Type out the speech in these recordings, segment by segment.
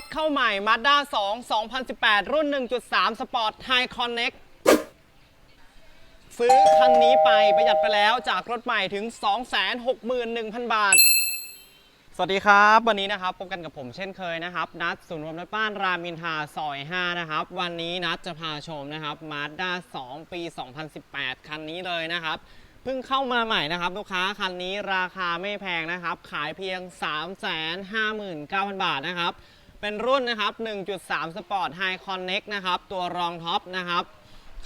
ถเข้าใหม่ Mazda 2 2018 รุ่น 1.3 Sport High Connect ซื้อคันนี้ไปประหยัดไปแล้วจากรถใหม่ถึง 261,000 บาท สวัสดีครับ วันนี้นะครับพบกันกับผมเช่นเคยนะครับ นัดศูนย์รวมรถบ้านรามินทาซอย 5 นะครับ วันนี้นัดจะพาชมนะครับ Mazda 2 ปี 2018 คันนี้เลยนะครับเพิ่งเข้ามาใหม่นะครับ ลูกค้าคันนี้ราคาไม่แพงนะครับ ขายเพียง 359,000 บาทนะครับ เป็นรุ่นนะครับ 1.3 Sport High Connect นะครับ ตัวรองท็อปนะครับ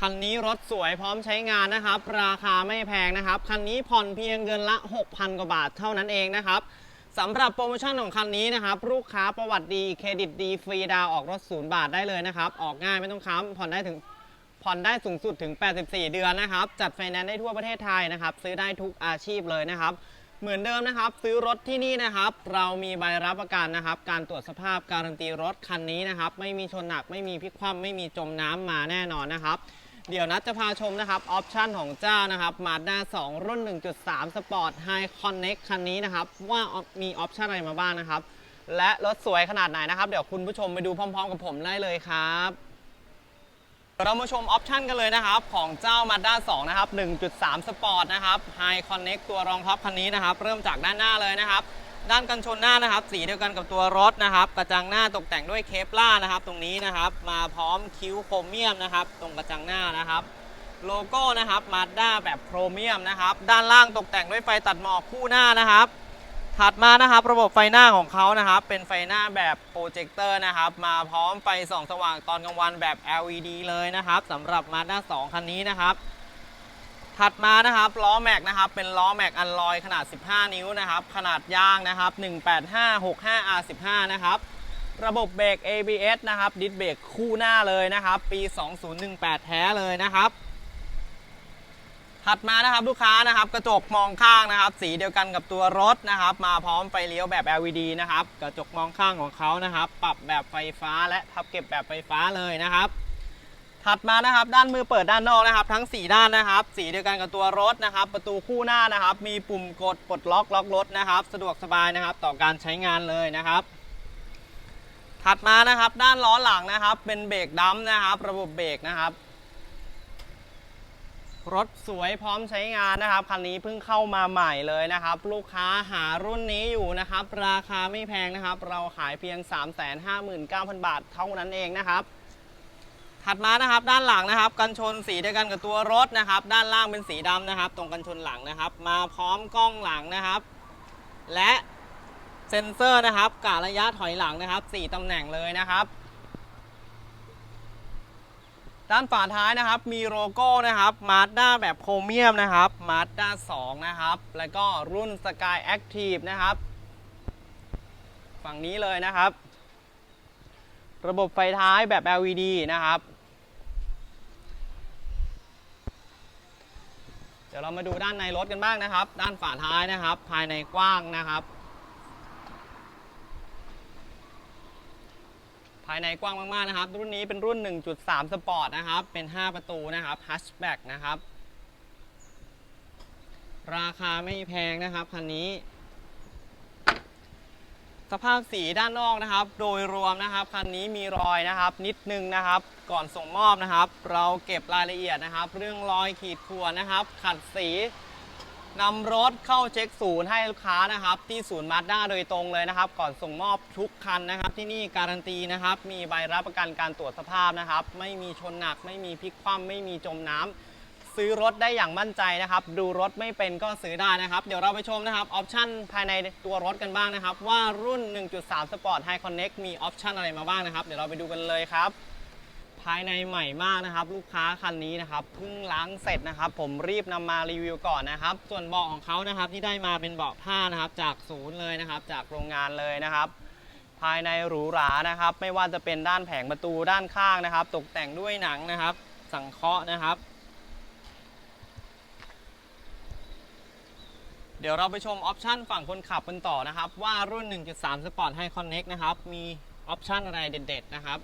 คันนี้รถสวยพร้อมใช้งานนะครับ ราคาไม่แพงนะครับ คันนี้ผ่อนเพียงเดือนละ 6,000 กว่าบาทเท่านั้นเองนะครับสำหรับโปรโมชั่นของคันนี้นะครับ ลูกค้าประวัติดีเครดิตดีฟรีดาวออกรถศูนย์บาทได้เลยนะครับ ออกง่ายไม่ต้องค้ำผ่อนได้ถึงผ่อนได้สูงสุดถึง 84 เดือนนะครับ จัดไฟแนนซ์ได้ทั่วประเทศไทยนะครับ ซื้อได้ทุกอาชีพเลยนะครับ เหมือนเดิมนะครับ ซื้อรถที่นี่นะครับ เรามีใบรับประกันนะครับ การตรวจสภาพการันตีรถคันนี้นะครับ ไม่มีชนหนักไม่มีพลิกคว่ำไม่มีจมน้ำมาแน่นอนนะครับ เดี๋ยวนัดจะพาชมนะครับออปชันของเจ้านะครับ Mazda 2รุ่น 1.3 Sport High Connect คันนี้นะครับ ว่ามีออปชันอะไรมาบ้างนะครับ และรถสวยขนาดไหนนะครับ เดี๋ยวคุณผู้ชมไปดูพร้อม ๆ กับผมได้เลยครับ เรามาชมออปชันกันเลยนะครับ ของเจ้า Mazda 2 นะครับ 1.3 Sport นะครับ High Connect ตัวรองท็อปคันนี้นะครับ เริ่มจากด้านหน้าเลยนะครับ ด้านกันชนหน้านะครับ สีเดียวกันกับตัวรถนะครับ กระจังหน้าตกแต่งด้วยเคปล่านะครับ ตรงนี้นะครับ มาพร้อมคิ้วโครเมียมนะครับ ตรงกระจังหน้านะครับโลโก้นะครับมาด้าแบบโครเมียมนะครับ ด้านล่างตกแต่งด้วยไฟตัดหมอกคู่หน้านะครับ ถัดมานะครับระบบไฟหน้าของเขานะครับ เป็นไฟหน้าแบบโปรเจคเตอร์นะครับ มาพร้อมไฟส่องสว่างตอนกลางวันแบบ LED เลยนะครับสำหรับ Mazda 2คันนี้นะครับถัดมานะครับล้อแม็กนะครับเป็นล้อแม็กอันลอยขนาด 15 นิ้วนะครับขนาดยางนะครับ18565 R15 นะครับระบบเบรก ABS นะครับดิสเบรกคู่หน้าเลยนะครับ ปี 2018 แท้เลยนะครับ ถัดมานะครับลูกค้านะครับกระจกมองข้างนะครับ สีเดียวกันกับตัวรถนะครับ มาพร้อมไฟเลี้ยวแบบ LED นะครับกระจกมองข้างของเขานะครับ ปรับแบบไฟฟ้าและพับเก็บแบบไฟฟ้าเลยนะครับ ถัดมานะครับ ด้านมือเปิดด้านนอกนะครับ ทั้ง 4 ด้านนะครับ สีเดียวกันกับตัวรถนะครับ ประตูคู่หน้านะครับ มีปุ่มกดปลดล็อกล็อกรถนะครับ สะดวกสบายนะครับ ต่อการใช้งานเลยนะครับถัดมานะครับด้านล้อหลังนะครับ เป็นเบรกดัมนะครับ ระบบเบรกนะครับ รถสวยพร้อมใช้งานนะครับคันนี้เพิ่งเข้ามาใหม่เลยนะครับ ลูกค้าหารุ่นนี้อยู่นะครับ ราคาไม่แพงนะครับ เราขายเพียง 359,000 บาทเท่านั้นเองนะครับ ถัดมานะครับด้านหลังนะครับ กันชนสีเดียวกันกับตัวรถนะครับ ด้านล่างเป็นสีดำนะครับ ตรงกันชนหลังนะครับ มาพร้อมกล้องหลังนะครับ และเซ็นเซอร์นะครับกะระยะถอยหลังนะครับ 4ตำแหน่งเลยนะครับ ด้านฝาท้ายนะครับมีโลโก้นะครับมาสด้าแบบโครเมียมนะครับมาสด้า2นะครับ แล้วก็รุ่น Sky Active นะครับ ฝั่งนี้เลยนะครับ ระบบไฟท้ายแบบ LED นะครับ เดี๋ยวเรามาดูด้านในรถกันบ้างนะครับ ด้านฝาท้ายนะครับ ภายในกว้างนะครับ ภายในกว้างมากๆนะครับ รุ่นนี้เป็นรุ่น 1.3 สปอร์ตนะครับ เป็น 5 ประตูนะครับฮัชแบ็กนะครับ ราคาไม่แพงนะครับคันนี้ สภาพสีด้านนอกนะครับ โดยรวมนะครับคันนี้มีรอยนะครับ นิดนึงนะครับ ก่อนส่งมอบนะครับ เราเก็บรายละเอียดนะครับ เรื่องรอยขีดข่วนนะครับ ขัดสี นำรถเข้าเช็คศูนย์ให้ลูกค้านะครับ ที่ศูนย์มาด้าโดยตรงเลยนะครับ ก่อนส่งมอบทุกคันนะครับ ที่นี่การันตีนะครับ มีใบรับประกันการตรวจสภาพนะครับ ไม่มีชนหนัก ไม่มีพลิกคว่ำไม่มีจมน้ำซื้อรถได้อย่างมั่นใจนะครับ ดูรถไม่เป็นก็ซื้อได้นะครับ เดี๋ยวเราไปชมนะครับออปชั่นภายในตัวรถกันบ้างนะครับ ว่ารุ่น 1.3 Sport High Connect มีออปชั่นอะไรมาบ้างนะครับ เดี๋ยวเราไปดูกันเลยครับ ภายในใหม่มากนะครับ ลูกค้าคันนี้นะครับเพิ่งล้างเสร็จนะครับ ผมรีบนำมารีวิวก่อนนะครับ ส่วนเบาะของเขานะครับที่ได้มาเป็นเบาะผ้านะครับ จากศูนย์เลยนะครับ จากโรงงานเลยนะครับ ภายในหรูหรานะครับ ไม่ว่าจะเป็นด้านแผงประตูด้านข้างนะครับ ตกแต่งด้วยหนังนะครับ สังเคราะห์นะครับ เดี๋ยวเราไปชมออปชันฝั่งคนขับกันต่อนะครับ ว่ารุ่น 1.3 Sport High Connect นะครับมีออปชันอะไรเด็ดๆนะครับ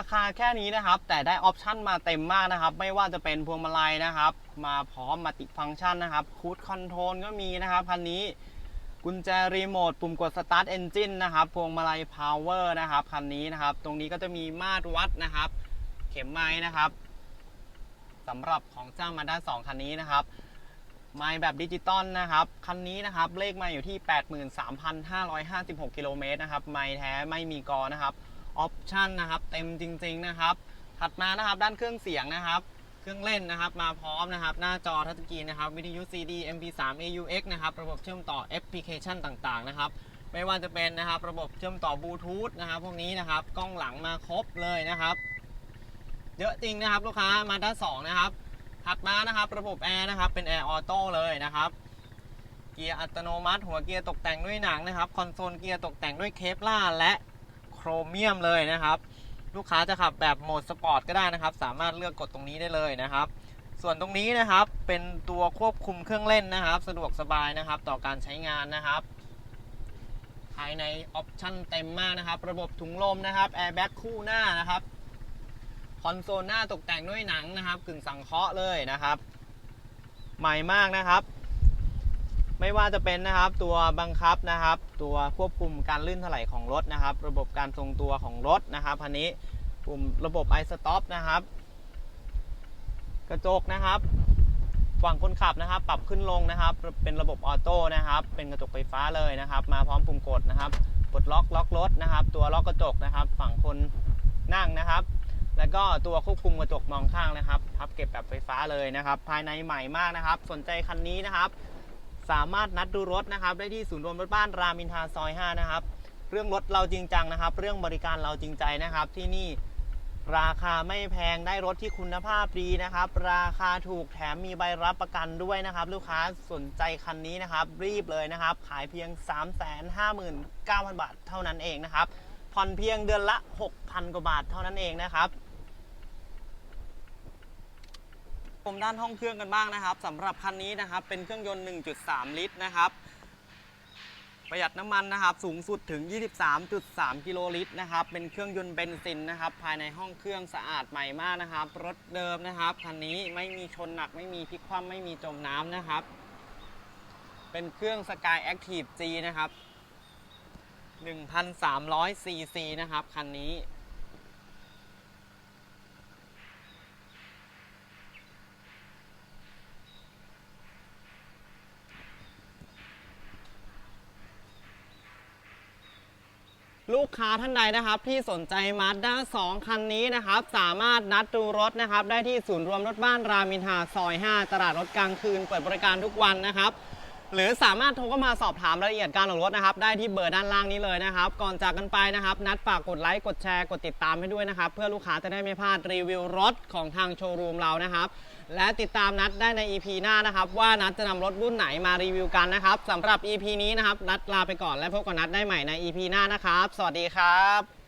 ราคาแค่นี้นะครับ แต่ได้ออปชั่นมาเต็มมากนะครับ ไม่ว่าจะเป็นพวงมาลัยนะครับ มาพร้อมมัลติฟังก์ชันนะครับคูดคอนโทรลก็มีนะครับคันนี้กุญแจรีโมทปุ่มกด Start Engine นนะครับพวงมาลัย Power นะครับคันนี้นะครับ ตรงนี้ก็จะมีมาตรวัดนะครับ เข็มไม้นะครับสำหรับของเจ้ามาด้า2คันนี้นะครับไมล์แบบดิจิตอลนะครับ คันนี้นะครับ เลขไมาอยู่ที่ 83,556 กิโลเมตรนะครับ ไมล์แท้ไม่มีกอนะครับ ออปชันนะครับเต็มจริง ๆนะครับ ถัดมานะครับด้านเครื่องเสียงนะครับ เครื่องเล่นนะครับมาพร้อมนะครับ หน้าจอทัชสกรีนนะครับวิทยุ CD MP3 AUX นะครับระบบเชื่อมต่อแอปพลิเคชันต่างๆนะครับไม่ว่าจะเป็นนะครับระบบเชื่อมต่อบลูทูธนะครับพวกนี้นะครับกล้องหลังมาครบเลยนะครับ เยอะจริงนะครับลูกค้ามาด้าน2นะครับถัดมานะครับระบบแอร์นะครับเป็นแอร์ออโต้เลยนะครับเกียร์อัตโนมัติ หัวเกียร์ตกแต่งด้วยหนังนะครับ คอนโซลเกียร์ตกแต่งด้วยเคปล่าและ โครเมียมเลยนะครับ ลูกค้าจะขับแบบโหมดสปอร์ตก็ได้นะครับ สามารถเลือกกดตรงนี้ได้เลยนะครับ ส่วนตรงนี้นะครับเป็นตัวควบคุมเครื่องเล่นนะครับ สะดวกสบายนะครับ ต่อการใช้งานนะครับภายในออปชั่นเต็มมากนะครับ ระบบถุงลมนะครับแอร์แบ็กคู่หน้านะครับคอนโซลหน้าตกแต่งด้วยหนังนะครับ กึ่งสังเคราะห์เลยนะครับ ใหม่มากนะครับ ไม่ว่าจะเป็นนะครับตัวบังคับนะครับ ตัวควบคุมการลื่นถลายของรถนะครับ ระบบการทรงตัวของรถนะครับพันนี้ปุ่มระบบ i stop นะครับ กระจกนะครับฝั่งคนขับนะครับ ปรับขึ้นลงนะครับ เป็นระบบออโต้นะครับ เป็นกระจกไฟฟ้าเลยนะครับ มาพร้อมปุ่มกดนะครับกดล็อกล็อกรถนะครับ ตัวล็อกกระจกนะครับ ฝั่งคนนั่งนะครับ แล้วก็ตัวควบคุมกระจกมองข้างนะครับพับเก็บแบบไฟฟ้าเลยนะครับ ภายในใหม่มากนะครับ สนใจคันนี้นะครับ สามารถนัดดูรถนะครับได้ที่ศูนย์รวมรถบ้านรามินทาซอย 5 นะครับ เรื่องรถเราจริงจังนะครับ เรื่องบริการเราจริงใจนะครับ ที่นี่ราคาไม่แพงได้รถที่คุณภาพดีนะครับ ราคาถูกแถมมีใบรับประกันด้วยนะครับ ลูกค้าสนใจคันนี้นะครับ รีบเลยนะครับ ขายเพียง 359,000 บาทเท่านั้นเองนะครับผ่อนเพียงเดือนละ 6,000 กว่าบาทเท่านั้นเองนะครับ ผมด้านห้องเครื่องกันบ้างนะครับสำหรับคันนี้นะครับเป็นเครื่องยนต์ 1.3 ลิตรนะครับประหยัดน้ำมันนะครับสูงสุดถึง 23.3 กิโลลิตรนะครับเป็นเครื่องยนต์เบนซินนะครับภายในห้องเครื่องสะอาดใหม่มากนะครับ รถเดิมนะครับคันนี้ไม่มีชนหนักไม่มีพลิกคว่ำไม่มีจมน้ำนะครับ เป็นเครื่อง Sky Active G นะครับ1,300ซีซีนะครับคันนี้ กค้าท่านใดนะครับ ที่สนใจ Mazda 2คันนี้นะครับ สามารถนัดดูรถนะครับ ได้ที่ศูนย์รวมรถบ้านรามินทาซอย 5 ตลาดรถกลางคืน เปิดบริการทุกวันนะครับ หรือสามารถโทรเข้ามาสอบถามรายละเอียดการออกรถนะครับ ได้ที่เบอร์ด้านล่างนี้เลยนะครับ ก่อนจากกันไปนะครับ นัดฝากกดไลค์กดแชร์กดติดตามให้ด้วยนะครับ เพื่อลูกค้าจะได้ไม่พลาดรีวิวรถของทางโชว์รูมเรานะครับ และติดตามนัดได้ใน EP หน้านะครับ ว่านัดจะนำรถรุ่นไหนมารีวิวกันนะครับสำหรับ EP นี้นะครับนัดลาไปก่อนและพบกับนัดได้ใหม่ใน EP หน้านะครับ สวัสดีครับ